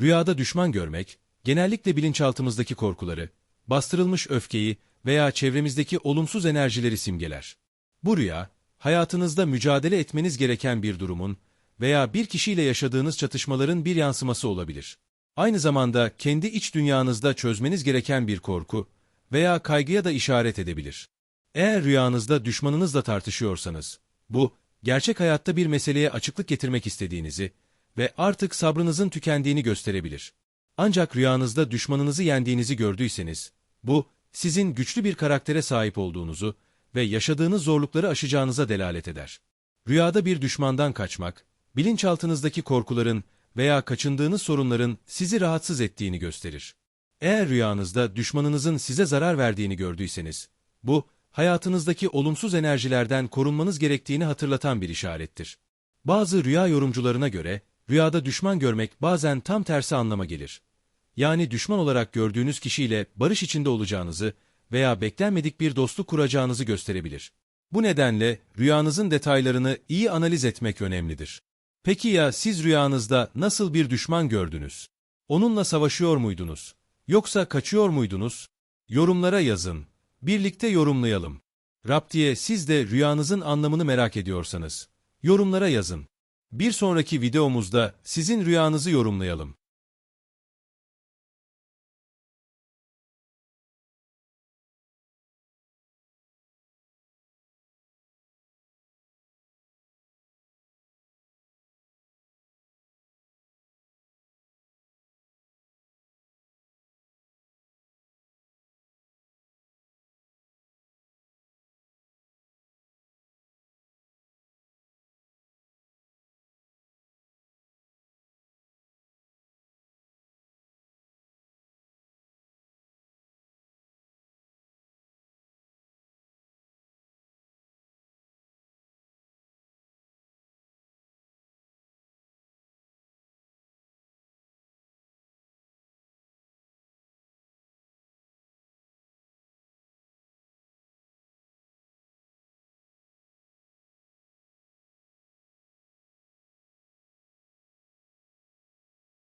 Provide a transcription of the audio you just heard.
Rüyada düşman görmek, genellikle bilinçaltımızdaki korkuları, bastırılmış öfkeyi veya çevremizdeki olumsuz enerjileri simgeler. Bu rüya, hayatınızda mücadele etmeniz gereken bir durumun veya bir kişiyle yaşadığınız çatışmaların bir yansıması olabilir. Aynı zamanda kendi iç dünyanızda çözmeniz gereken bir korku veya kaygıya da işaret edebilir. Eğer rüyanızda düşmanınızla tartışıyorsanız, bu, gerçek hayatta bir meseleye açıklık getirmek istediğinizi ve artık sabrınızın tükendiğini gösterebilir. Ancak rüyanızda düşmanınızı yendiğinizi gördüyseniz, bu, sizin güçlü bir karaktere sahip olduğunuzu ve yaşadığınız zorlukları aşacağınıza delalet eder. Rüyada bir düşmandan kaçmak, bilinçaltınızdaki korkuların veya kaçındığınız sorunların sizi rahatsız ettiğini gösterir. Eğer rüyanızda düşmanınızın size zarar verdiğini gördüyseniz, bu, hayatınızdaki olumsuz enerjilerden korunmanız gerektiğini hatırlatan bir işarettir. Bazı rüya yorumcularına göre, rüyada düşman görmek bazen tam tersi anlama gelir. Yani düşman olarak gördüğünüz kişiyle barış içinde olacağınızı veya beklenmedik bir dostluk kuracağınızı gösterebilir. Bu nedenle rüyanızın detaylarını iyi analiz etmek önemlidir. Peki ya siz rüyanızda nasıl bir düşman gördünüz? Onunla savaşıyor muydunuz? Yoksa kaçıyor muydunuz? Yorumlara yazın. Birlikte yorumlayalım. Raptiye siz de rüyanızın anlamını merak ediyorsanız, yorumlara yazın. Bir sonraki videomuzda sizin rüyanızı yorumlayalım.